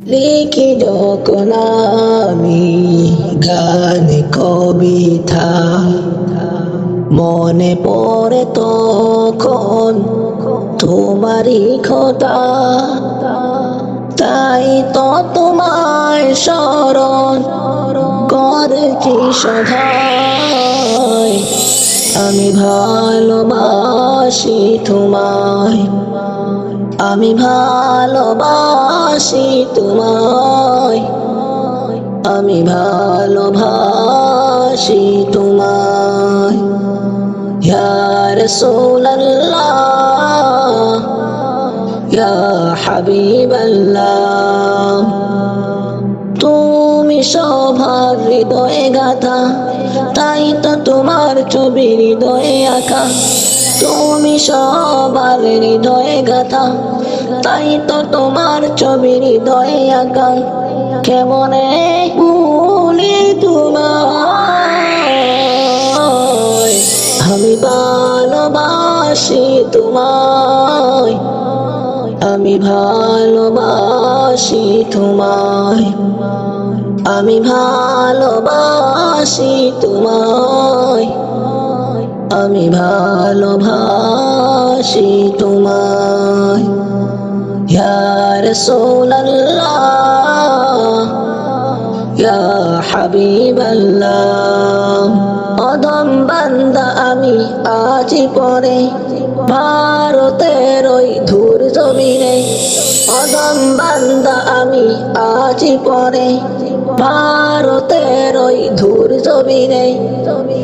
লিখি যখন আমি গান কবিতা। মনে পড়ে তখন তোমারই খোদা। তাই তো তোমায় স্মরণ করেছি সদাই আমি ভালোবাসি তোমায়, আমি ভালোবাসি তোমায় আমি ভালোবাসি তোমায়। ইয়া রাসূলুল্লাহ ইয়া হাবিবাল্লাহ। সবার হৃদয়ে গাথা, তাই তো তোমার ছবি হৃদয়ে আঁকা। তুমি সবার হৃদয়ে গাথা, তাই তো তোমার ছবি হৃদয়ে আঁকা। কেমনে ভুলি তোমায়? আমি ভালোবাসি তোমায়। আমি ভালোবাসি তোমায়। আমি ভালোবাসি তোমায়। আমি ভালোবাসি তোমায়। ইয়া রাসূলুল্লাহ, ইয়া হাবিবাল্লাহ। অদম বান্দা আমি আজি পরে ভারতের ওই ধূর জমিনে অদম বান্দা আমি আজি পরে। ভারতের ওই ধূর জমিনে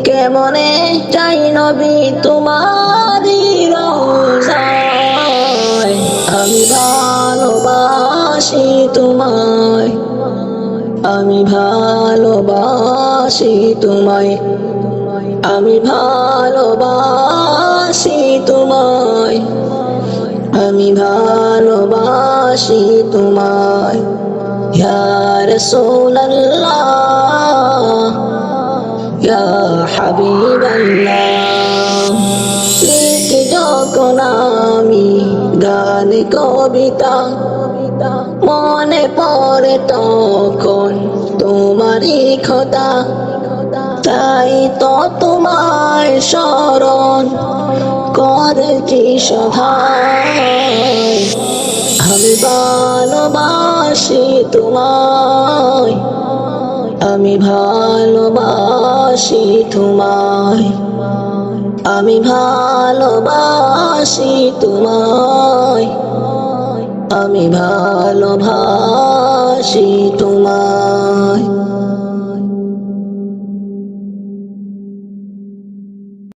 কেমনে চাই নবী তোমারি আমি ভালোবাসি তোমায়। আমি ভালোবাসি তোমায়। আমি ভালোবাসি তোমায়। আমি ভালোবাসি তোমায়। ইয়া রাসূলুল্লাহ, ইয়া হাবিবাল্লাহ। যখন আমি গান, কবিতা কবিতা মনে পড়ে তখন তোমারই খোদা তাই তো তোমায় স্মরণ করেছি সদাই আমি ভালোবাসি তোমায়। আমি ভালোবাসি তোমায়। আমি ভালোবাসি তোমায়। আমি ভালোবাসি তোমায়।